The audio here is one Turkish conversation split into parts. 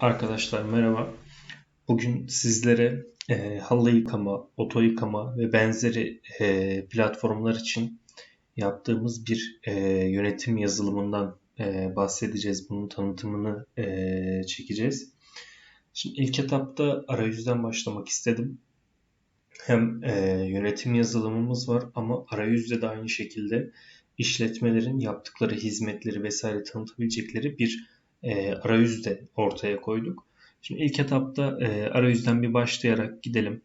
Arkadaşlar merhaba. Bugün sizlere e, halı yıkama, oto yıkama ve benzeri e, platformlar için yaptığımız bir e, yönetim yazılımından e, bahsedeceğiz. Bunun tanıtımını e, çekeceğiz. Şimdi ilk etapta arayüzden başlamak istedim. Hem e, yönetim yazılımımız var ama arayüzde de aynı şekilde işletmelerin yaptıkları hizmetleri vesaire tanıtabilecekleri bir e, arayüz de ortaya koyduk. Şimdi ilk etapta e, arayüzden bir başlayarak gidelim.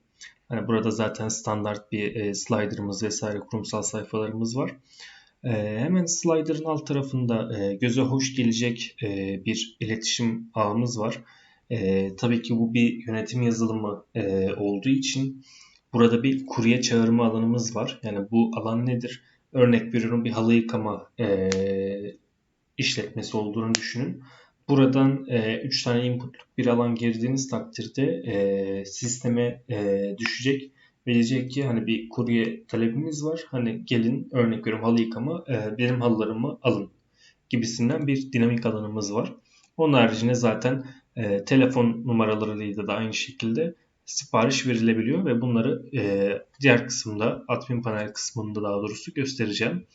Hani burada zaten standart bir e, slider'ımız vesaire kurumsal sayfalarımız var. E, hemen slider'ın alt tarafında e, göze hoş gelecek e, bir iletişim ağımız var. E, tabii ki bu bir yönetim yazılımı e, olduğu için burada bir kurye çağırma alanımız var. Yani bu alan nedir? Örnek veriyorum bir halı yıkama e, işletmesi olduğunu düşünün. Buradan 3 e, tane inputluk bir alan girdiğiniz takdirde e, sisteme e, düşecek ve diyecek ki hani bir kurye talebimiz var. Hani gelin örnek veriyorum halı yıkama e, benim halılarımı alın gibisinden bir dinamik alanımız var. Onun haricinde zaten e, telefon numaralarıyla da aynı şekilde sipariş verilebiliyor ve bunları e, diğer kısımda admin panel kısmında daha doğrusu göstereceğim.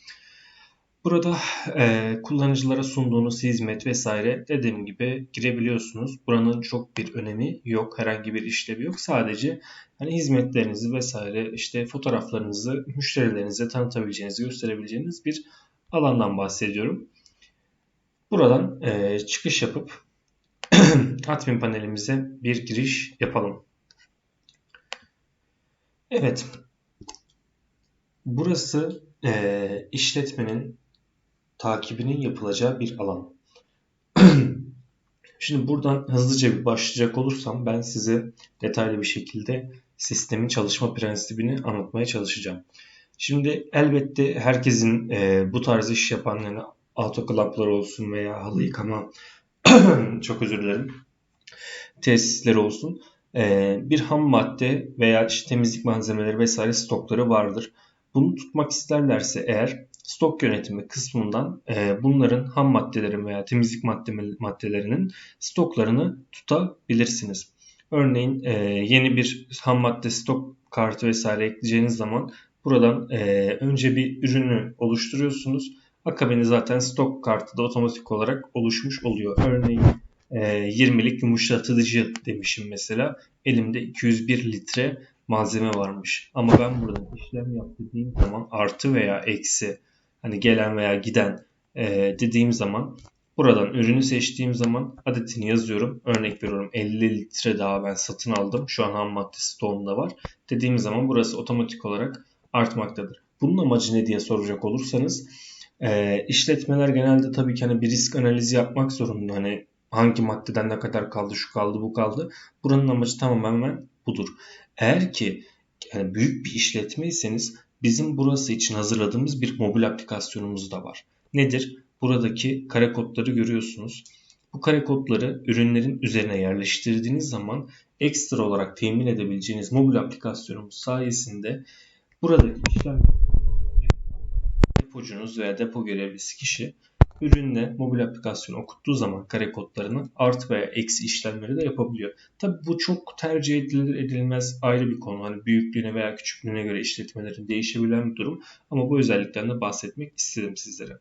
Burada e, kullanıcılara sunduğunuz hizmet vesaire dediğim gibi girebiliyorsunuz. Buranın çok bir önemi yok. Herhangi bir işlevi yok. Sadece hani hizmetlerinizi vesaire işte fotoğraflarınızı müşterilerinize tanıtabileceğiniz, gösterebileceğiniz bir alandan bahsediyorum. Buradan e, çıkış yapıp admin panelimize bir giriş yapalım. Evet. Burası e, işletmenin takibinin yapılacağı bir alan. Şimdi buradan hızlıca bir başlayacak olursam ben size detaylı bir şekilde sistemin çalışma prensibini anlatmaya çalışacağım. Şimdi elbette herkesin e, bu tarz iş yapan yani autoklaplar olsun veya halı yıkama çok özür dilerim tesisleri olsun e, bir ham madde veya işte temizlik malzemeleri vesaire stokları vardır. Bunu tutmak isterlerse eğer stok yönetimi kısmından e, bunların ham maddelerin veya temizlik madde, maddelerinin stoklarını tutabilirsiniz. Örneğin e, yeni bir ham madde stok kartı vesaire ekleyeceğiniz zaman buradan e, önce bir ürünü oluşturuyorsunuz. Akabinde zaten stok kartı da otomatik olarak oluşmuş oluyor. Örneğin e, 20'lik yumuşatıcı demişim mesela. Elimde 201 litre malzeme varmış. Ama ben burada işlem yap dediğim zaman artı veya eksi hani gelen veya giden e, dediğim zaman buradan ürünü seçtiğim zaman adetini yazıyorum. Örnek veriyorum 50 litre daha ben satın aldım. Şu an ham maddesi stoğumda var. Dediğim zaman burası otomatik olarak artmaktadır. Bunun amacı ne diye soracak olursanız e, işletmeler genelde tabii ki hani bir risk analizi yapmak zorunda. Hani hangi maddeden ne kadar kaldı, şu kaldı, bu kaldı. Buranın amacı tamamen budur. Eğer ki yani büyük bir işletmeyseniz bizim burası için hazırladığımız bir mobil aplikasyonumuz da var. Nedir? Buradaki kare kodları görüyorsunuz. Bu kare kodları ürünlerin üzerine yerleştirdiğiniz zaman ekstra olarak temin edebileceğiniz mobil aplikasyonumuz sayesinde buradaki işlem depocunuz veya depo görevlisi kişi ürünle mobil aplikasyon okuttuğu zaman kare kodlarını artı veya eksi işlemleri de yapabiliyor. Tabi bu çok tercih edilir edilmez ayrı bir konu. Hani büyüklüğüne veya küçüklüğüne göre işletmelerin değişebilen bir durum. Ama bu özellikten bahsetmek istedim sizlere.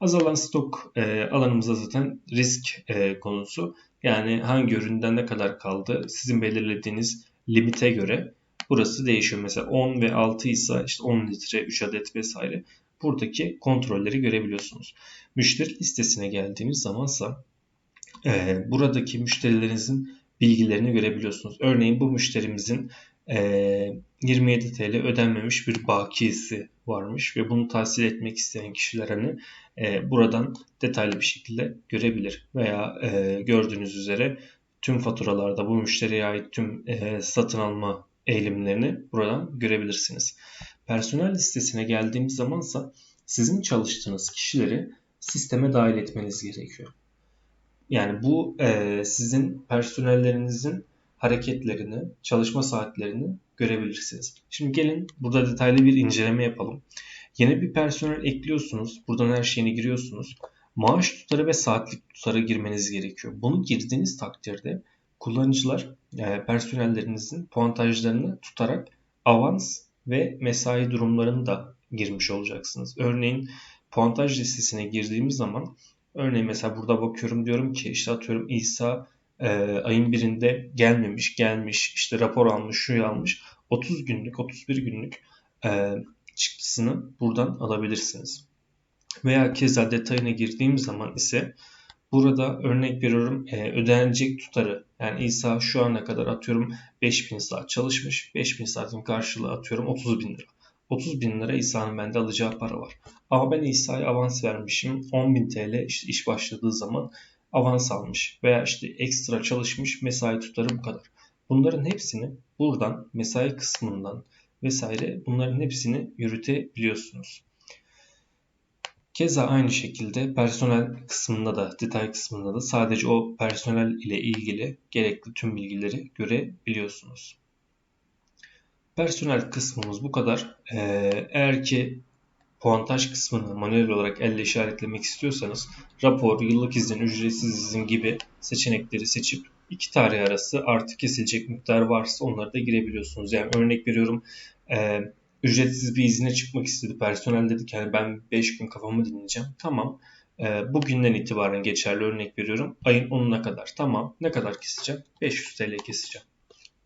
Azalan stok e, alanımızda zaten risk e, konusu. Yani hangi üründen ne kadar kaldı sizin belirlediğiniz limite göre burası değişiyor. Mesela 10 ve 6 ise işte 10 litre 3 adet vesaire buradaki kontrolleri görebiliyorsunuz. Müşteri listesine geldiğiniz zamansa e, buradaki müşterilerinizin bilgilerini görebiliyorsunuz. Örneğin bu müşterimizin e, 27 TL ödenmemiş bir bakiyesi varmış ve bunu tahsil etmek isteyen kişiler hani e, buradan detaylı bir şekilde görebilir. Veya e, gördüğünüz üzere tüm faturalarda bu müşteriye ait tüm e, satın alma eğilimlerini buradan görebilirsiniz. Personel listesine geldiğimiz zamansa sizin çalıştığınız kişileri sisteme dahil etmeniz gerekiyor. Yani bu e, sizin personellerinizin hareketlerini, çalışma saatlerini görebilirsiniz. Şimdi gelin burada detaylı bir inceleme yapalım. Yeni bir personel ekliyorsunuz. Buradan her şeyini giriyorsunuz. maaş tutarı ve saatlik tutarı girmeniz gerekiyor. Bunu girdiğiniz takdirde kullanıcılar e, personellerinizin puantajlarını tutarak avans ve mesai durumlarını da girmiş olacaksınız. Örneğin puantaj listesine girdiğimiz zaman örneğin mesela burada bakıyorum diyorum ki işte atıyorum İsa e, ayın birinde gelmemiş, gelmiş, işte rapor almış, şu almış. 30 günlük, 31 günlük e, çıktısını buradan alabilirsiniz. Veya keza detayına girdiğim zaman ise burada örnek veriyorum e, ödenecek tutarı yani İsa şu ana kadar atıyorum 5000 saat çalışmış. 5000 saatin karşılığı atıyorum 30 bin lira. 30 bin lira İsa'nın bende alacağı para var. Ama ben İsa'ya avans vermişim. 10 bin TL işte iş başladığı zaman avans almış. Veya işte ekstra çalışmış mesai tutarı bu kadar. Bunların hepsini buradan mesai kısmından vesaire bunların hepsini yürütebiliyorsunuz. Keza aynı şekilde personel kısmında da detay kısmında da sadece o personel ile ilgili gerekli tüm bilgileri görebiliyorsunuz. Personel kısmımız bu kadar. Ee, eğer ki puantaj kısmını manuel olarak elle işaretlemek istiyorsanız rapor, yıllık izin, ücretsiz izin gibi seçenekleri seçip iki tarih arası artı kesilecek miktar varsa onları da girebiliyorsunuz. Yani örnek veriyorum e, ücretsiz bir izine çıkmak istedi. Personel dedi ki yani ben 5 gün kafamı dinleyeceğim. Tamam. E, bugünden itibaren geçerli örnek veriyorum. Ayın 10'una kadar. Tamam. Ne kadar keseceğim? 500 TL keseceğim.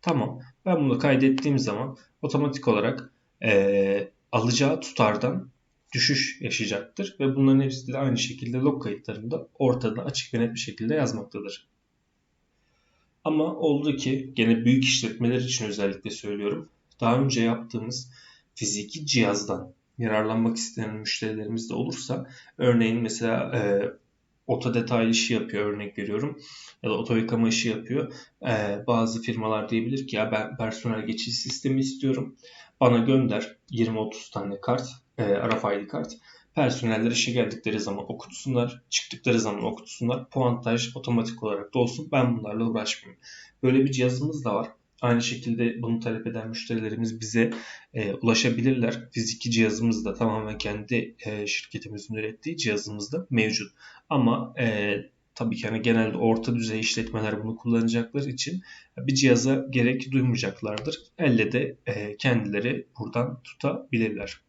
Tamam. Ben bunu kaydettiğim zaman otomatik olarak e, alacağı tutardan düşüş yaşayacaktır ve bunların hepsi de aynı şekilde log kayıtlarında ortada açık ve net bir şekilde yazmaktadır. Ama oldu ki gene büyük işletmeler için özellikle söylüyorum. Daha önce yaptığımız fiziki cihazdan yararlanmak isteyen müşterilerimiz de olursa örneğin mesela e, oto detaylı işi yapıyor örnek veriyorum ya da oto yıkama işi yapıyor. E, bazı firmalar diyebilir ki ya ben personel geçiş sistemi istiyorum. Bana gönder 20-30 tane kart, e, RFID kart. Personeller işe geldikleri zaman okutsunlar, çıktıkları zaman okutsunlar. Puantaj otomatik olarak da olsun. Ben bunlarla uğraşmayayım. Böyle bir cihazımız da var. Aynı şekilde bunu talep eden müşterilerimiz bize e, ulaşabilirler. Fiziki cihazımız da tamamen kendi e, şirketimizin ürettiği cihazımız da mevcut. Ama e, tabii ki hani genelde orta düzey işletmeler bunu kullanacaklar için bir cihaza gerek duymayacaklardır. Elle de e, kendileri buradan tutabilirler.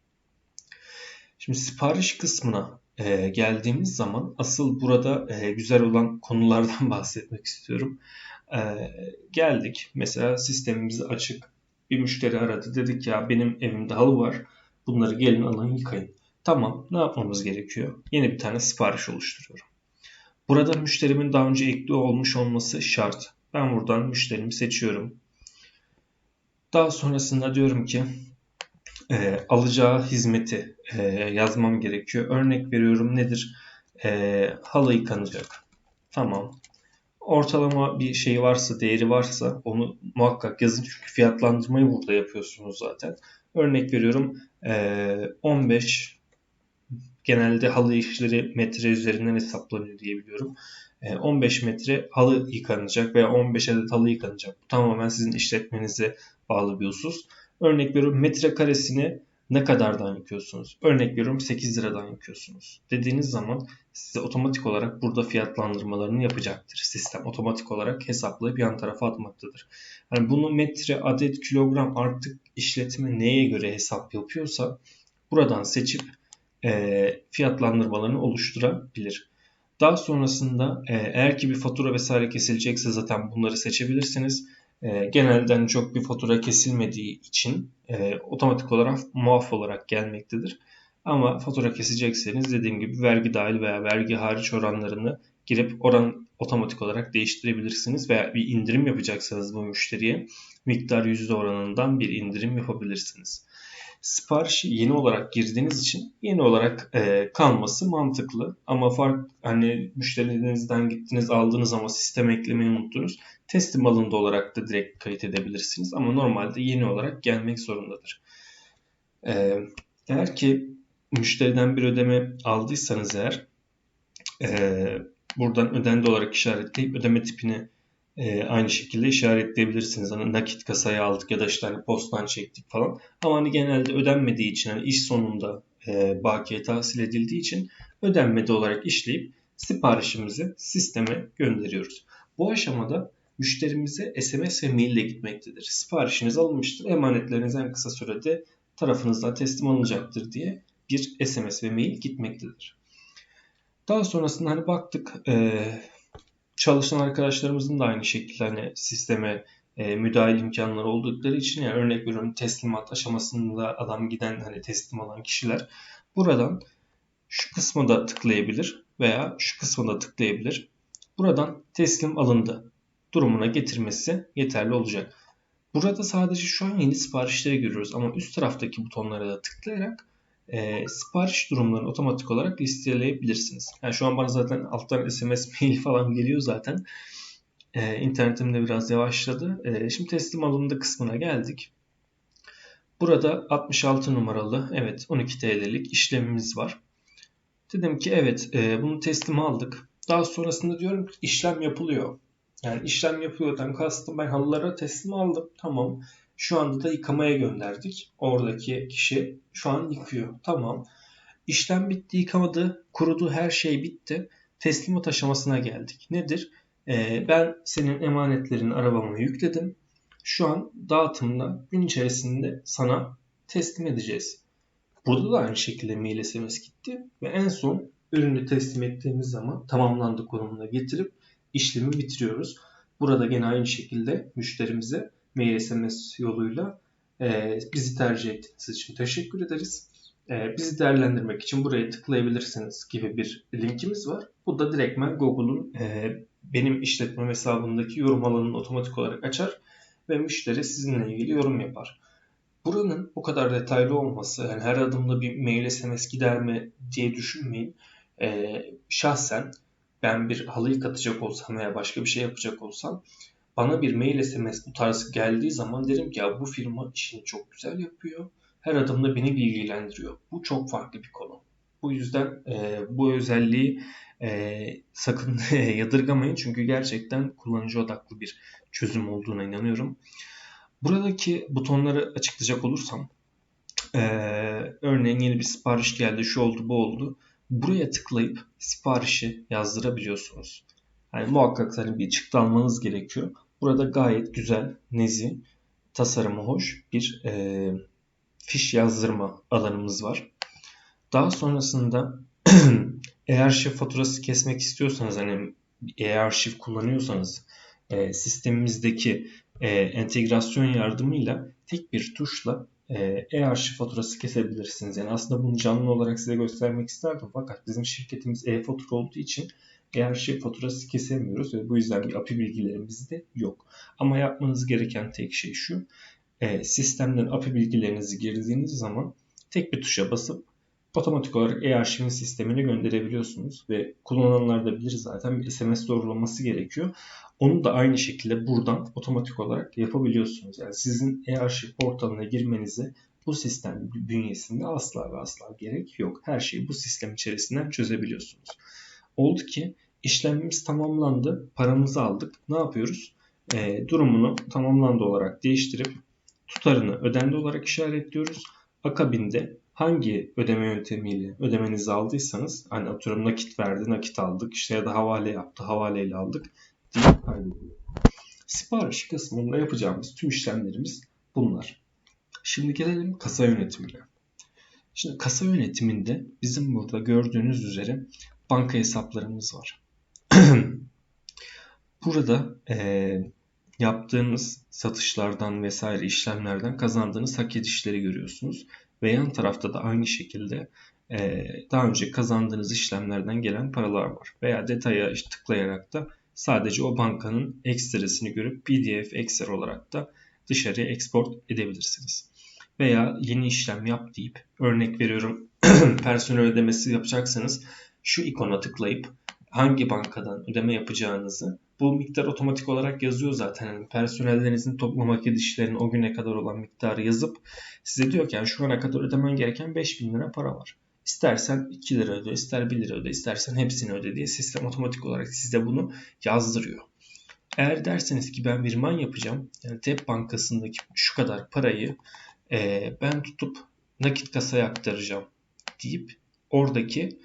Şimdi sipariş kısmına e, geldiğimiz zaman asıl burada e, güzel olan konulardan bahsetmek istiyorum. E, geldik mesela sistemimiz açık bir müşteri aradı dedik ya benim evimde halı var bunları gelin alın yıkayın. Tamam ne yapmamız gerekiyor? Yeni bir tane sipariş oluşturuyorum. Burada müşterimin daha önce ekli olmuş olması şart. Ben buradan müşterimi seçiyorum. Daha sonrasında diyorum ki e, alacağı hizmeti e, yazmam gerekiyor. Örnek veriyorum nedir? E, halı yıkanacak. Tamam. Ortalama bir şey varsa, değeri varsa onu muhakkak yazın. Çünkü fiyatlandırmayı burada yapıyorsunuz zaten. Örnek veriyorum e, 15 genelde halı işleri metre üzerinden hesaplanıyor diye biliyorum. 15 metre halı yıkanacak veya 15 adet halı yıkanacak. Bu tamamen sizin işletmenize bağlı bir husus. Örnek veriyorum metrekaresini ne kadardan yıkıyorsunuz? Örnek veriyorum 8 liradan yıkıyorsunuz. Dediğiniz zaman size otomatik olarak burada fiyatlandırmalarını yapacaktır. Sistem otomatik olarak hesaplayıp yan tarafa atmaktadır. Yani bunu metre, adet, kilogram artık işletme neye göre hesap yapıyorsa buradan seçip e, fiyatlandırmalarını oluşturabilir. Daha sonrasında e, eğer ki bir fatura vesaire kesilecekse zaten bunları seçebilirsiniz e, genelden çok bir fatura kesilmediği için e, otomatik olarak muaf olarak gelmektedir. Ama fatura kesecekseniz dediğim gibi vergi dahil veya vergi hariç oranlarını girip oran otomatik olarak değiştirebilirsiniz veya bir indirim yapacaksanız bu müşteriye miktar yüzde oranından bir indirim yapabilirsiniz siparişi yeni olarak girdiğiniz için yeni olarak e, kalması mantıklı. Ama fark hani müşterinizden gittiniz aldınız ama sistem eklemeyi unuttunuz. Teslim alındı olarak da direkt kayıt edebilirsiniz. Ama normalde yeni olarak gelmek zorundadır. E, eğer ki müşteriden bir ödeme aldıysanız eğer e, buradan ödendi olarak işaretleyip ödeme tipini e, aynı şekilde işaretleyebilirsiniz. Hani nakit kasaya aldık ya da işte hani postan çektik falan. Ama hani genelde ödenmediği için hani iş sonunda e, bakiye tahsil edildiği için ödenmedi olarak işleyip siparişimizi sisteme gönderiyoruz. Bu aşamada müşterimize SMS ve mail ile gitmektedir. Siparişiniz alınmıştır, emanetleriniz en kısa sürede tarafınızdan teslim alınacaktır diye bir SMS ve mail gitmektedir. Daha sonrasında hani baktık e, çalışan arkadaşlarımızın da aynı şekilde hani sisteme e, müdahil imkanları oldukları için yani örnek veriyorum teslimat aşamasında adam giden hani teslim alan kişiler buradan şu kısmı da tıklayabilir veya şu kısmı da tıklayabilir. Buradan teslim alındı durumuna getirmesi yeterli olacak. Burada sadece şu an yeni siparişleri görüyoruz ama üst taraftaki butonlara da tıklayarak e, sipariş durumlarını otomatik olarak listeleyebilirsiniz. Yani şu an bana zaten alttan SMS mail falan geliyor zaten. E, internetim de biraz yavaşladı. E, şimdi teslim alındı kısmına geldik. Burada 66 numaralı evet 12 TL'lik işlemimiz var. Dedim ki evet e, bunu teslim aldık. Daha sonrasında diyorum ki işlem yapılıyor. Yani işlem yapıyordan kastım ben halılara teslim aldım. Tamam. Şu anda da yıkamaya gönderdik. Oradaki kişi şu an yıkıyor. Tamam. İşlem bitti, yıkamadı, kurudu, her şey bitti. Teslimat aşamasına geldik. Nedir? Ee, ben senin emanetlerini arabama yükledim. Şu an dağıtımda gün içerisinde sana teslim edeceğiz. Burada da aynı şekilde mail SMS gitti ve en son ürünü teslim ettiğimiz zaman tamamlandı konumuna getirip işlemi bitiriyoruz. Burada gene aynı şekilde müşterimize mail SMS yoluyla e, bizi tercih ettiğiniz için teşekkür ederiz. E, bizi değerlendirmek için buraya tıklayabilirsiniz gibi bir linkimiz var. Bu da direktmen Google'un e, benim işletmem hesabındaki yorum alanını otomatik olarak açar ve müşteri sizinle ilgili yorum yapar. Buranın bu kadar detaylı olması, yani her adımda bir mail SMS gider mi diye düşünmeyin. E, şahsen ben bir halıyı katacak olsam veya başka bir şey yapacak olsam bana bir mail SMS bu tarz geldiği zaman derim ki ya bu firma işini çok güzel yapıyor. Her adımda beni bilgilendiriyor. Bu çok farklı bir konu. Bu yüzden e, bu özelliği e, sakın yadırgamayın çünkü gerçekten kullanıcı odaklı bir çözüm olduğuna inanıyorum. Buradaki butonları açıklayacak olursam e, örneğin yeni bir sipariş geldi şu oldu bu oldu buraya tıklayıp siparişi yazdırabiliyorsunuz. Yani muhakkak hani bir çıktı almanız gerekiyor. Burada gayet güzel, nezih, tasarımı hoş bir e, fiş yazdırma alanımız var. Daha sonrasında e-arşiv faturası kesmek istiyorsanız hani e-arşiv kullanıyorsanız e, sistemimizdeki e, entegrasyon yardımıyla tek bir tuşla e, e-arşiv faturası kesebilirsiniz. Yani aslında bunu canlı olarak size göstermek isterdim fakat bizim şirketimiz e-fatura olduğu için e-arşiv faturası kesemiyoruz ve bu yüzden bir API bilgilerimiz de yok. Ama yapmanız gereken tek şey şu. E, sistemden API bilgilerinizi girdiğiniz zaman tek bir tuşa basıp otomatik olarak e-arşivin sistemine gönderebiliyorsunuz ve kullananlar da bilir zaten bir SMS doğrulaması gerekiyor. Onu da aynı şekilde buradan otomatik olarak yapabiliyorsunuz. Yani sizin e-arşiv portalına girmenize bu sistem bünyesinde asla ve asla gerek yok. Her şeyi bu sistem içerisinden çözebiliyorsunuz. Oldu ki işlemimiz tamamlandı, paramızı aldık. Ne yapıyoruz? E, durumunu tamamlandı olarak değiştirip tutarını ödendi olarak işaretliyoruz. Akabinde hangi ödeme yöntemiyle ödemenizi aldıysanız hani atıyorum nakit verdi, nakit aldık işte ya da havale yaptı, havaleyle aldık diye kaydediyor. Sipariş kısmında yapacağımız tüm işlemlerimiz bunlar. Şimdi gelelim kasa yönetimine. Şimdi kasa yönetiminde bizim burada gördüğünüz üzere banka hesaplarımız var. burada e, yaptığınız satışlardan vesaire işlemlerden kazandığınız hak edişleri görüyorsunuz. Ve yan tarafta da aynı şekilde e, daha önce kazandığınız işlemlerden gelen paralar var. Veya detaya tıklayarak da sadece o bankanın ekstresini görüp PDF Excel olarak da dışarıya export edebilirsiniz. Veya yeni işlem yap deyip örnek veriyorum personel ödemesi yapacaksanız şu ikona tıklayıp hangi bankadan ödeme yapacağınızı bu miktar otomatik olarak yazıyor zaten. Yani personellerinizin toplam hak edişlerini o güne kadar olan miktarı yazıp size diyor ki yani şu ana kadar ödemen gereken 5000 lira para var. İstersen 2 lira öde, ister 1 lira öde, istersen hepsini öde diye sistem otomatik olarak size bunu yazdırıyor. Eğer derseniz ki ben virman yapacağım, yani TEP bankasındaki şu kadar parayı e, ben tutup nakit kasaya aktaracağım deyip oradaki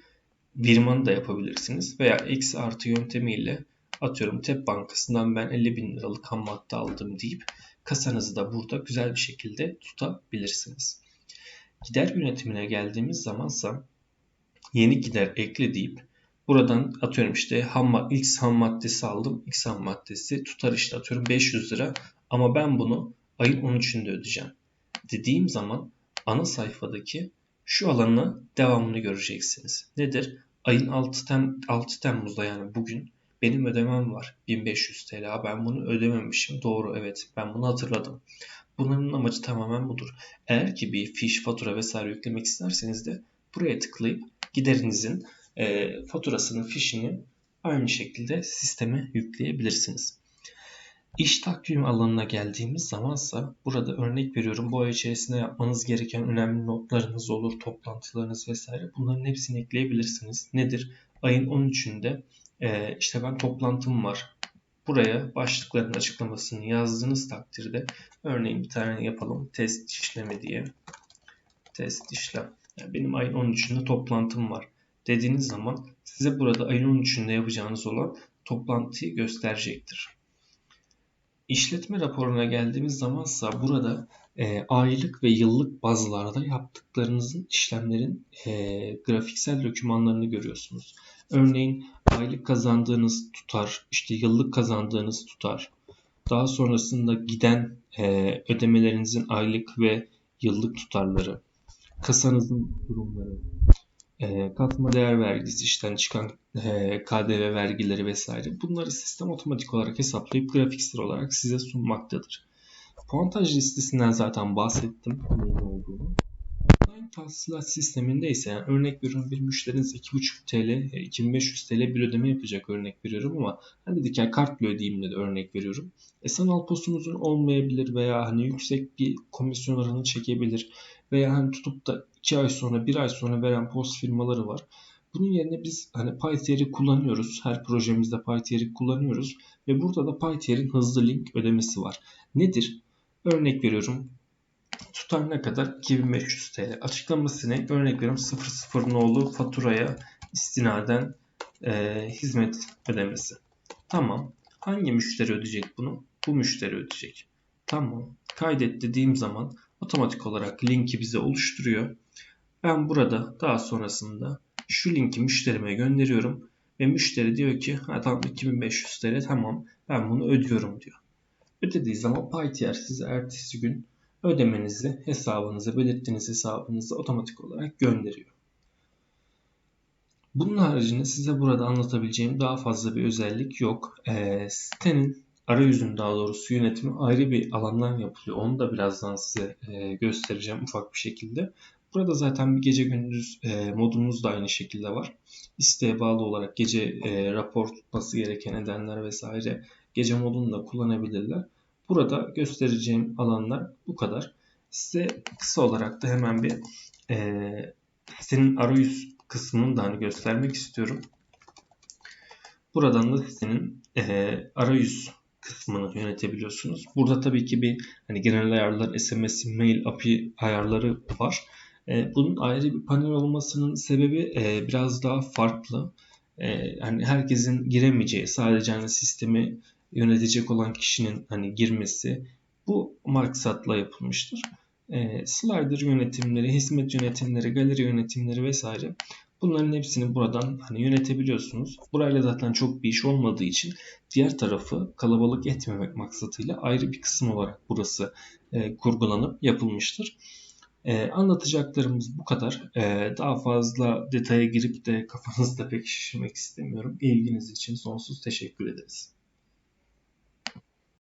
Virmanı da yapabilirsiniz veya eksi artı yöntemiyle atıyorum TEP bankasından ben 50 bin liralık ham madde aldım deyip kasanızı da burada güzel bir şekilde tutabilirsiniz. Gider yönetimine geldiğimiz zamansa yeni gider ekle deyip buradan atıyorum işte ham, X ham maddesi aldım. X ham maddesi tutar işte atıyorum 500 lira ama ben bunu ayın 13'ünde ödeyeceğim. Dediğim zaman ana sayfadaki şu alanı devamını göreceksiniz. Nedir? Ayın 6, Tem 6 Temmuz'da yani bugün benim ödemem var 1500 TL. Ben bunu ödememişim. Doğru evet ben bunu hatırladım. Bunların amacı tamamen budur. Eğer ki bir fiş, fatura vesaire yüklemek isterseniz de buraya tıklayıp giderinizin e, faturasını, fişini aynı şekilde sisteme yükleyebilirsiniz. İş takvim alanına geldiğimiz zamansa burada örnek veriyorum bu ay içerisinde yapmanız gereken önemli notlarınız olur, toplantılarınız vesaire bunların hepsini ekleyebilirsiniz. Nedir? Ayın 13'ünde e, işte ben toplantım var. Buraya başlıkların açıklamasını yazdığınız takdirde örneğin bir tane yapalım test işlemi diye. Test işlem. Yani benim ayın 13'ünde toplantım var dediğiniz zaman size burada ayın 13'ünde yapacağınız olan toplantıyı gösterecektir. İşletme raporuna geldiğimiz zamansa burada e, aylık ve yıllık bazlarda yaptıklarınızın işlemlerin e, grafiksel dokümanlarını görüyorsunuz. Örneğin aylık kazandığınız tutar, işte yıllık kazandığınız tutar. Daha sonrasında giden e, ödemelerinizin aylık ve yıllık tutarları, kasanızın durumları, e, katma değer vergisi, işten çıkan e, KDV vergileri vesaire bunları sistem otomatik olarak hesaplayıp grafiksel olarak size sunmaktadır. Puantaj listesinden zaten bahsettim neyin olduğunu. Online tahsilat sisteminde ise yani örnek veriyorum bir müşteriniz 2,5 TL, 2500 TL bir ödeme yapacak örnek veriyorum ama hani dedik ya kartla ödeyeyim de örnek veriyorum. E sanal postunuzun olmayabilir veya hani yüksek bir komisyon oranı çekebilir veya hani tutup da 2 ay sonra 1 ay sonra veren post firmaları var. Bunun yerine biz hani PyTier'i kullanıyoruz. Her projemizde PyTier'i kullanıyoruz. Ve burada da PyTier'in hızlı link ödemesi var. Nedir? Örnek veriyorum. Tutar ne kadar? 2500 TL. Açıklaması ne? Örnek veriyorum 00 nolu faturaya istinaden e, hizmet ödemesi. Tamam. Hangi müşteri ödeyecek bunu? Bu müşteri ödeyecek. Tamam. Kaydet dediğim zaman otomatik olarak linki bize oluşturuyor. Ben burada daha sonrasında şu linki müşterime gönderiyorum ve müşteri diyor ki ha, tamam 2500 TL tamam ben bunu ödüyorum diyor. Ödediği zaman PyTR size ertesi gün ödemenizi hesabınıza belirttiğiniz hesabınıza otomatik olarak gönderiyor. Bunun haricinde size burada anlatabileceğim daha fazla bir özellik yok. E, sitenin arayüzün daha doğrusu yönetimi ayrı bir alandan yapılıyor. Onu da birazdan size e, göstereceğim ufak bir şekilde. Burada zaten bir gece gündüz e, modumuz da aynı şekilde var. İsteğe bağlı olarak gece e, rapor tutması gereken nedenler vesaire gece modunu da kullanabilirler. Burada göstereceğim alanlar bu kadar. Size kısa olarak da hemen bir senin arayüz kısmını da hani göstermek istiyorum. Buradan da senin e, arayüz kısmını yönetebiliyorsunuz. Burada tabii ki bir hani genel ayarlar, SMS, mail, API ayarları var. E, bunun ayrı bir panel olmasının sebebi e, biraz daha farklı. E, yani herkesin giremeyeceği, sadece hani sistemi yönetecek olan kişinin hani girmesi bu maksatla yapılmıştır. E, slider yönetimleri, hizmet yönetimleri, galeri yönetimleri vesaire bunların hepsini buradan hani yönetebiliyorsunuz. Burayla zaten çok bir iş olmadığı için diğer tarafı kalabalık etmemek maksatıyla ayrı bir kısım olarak burası e, kurgulanıp yapılmıştır. Ee, anlatacaklarımız bu kadar. Ee, daha fazla detaya girip de kafanızda pek şişirmek istemiyorum. İlginiz için sonsuz teşekkür ederiz.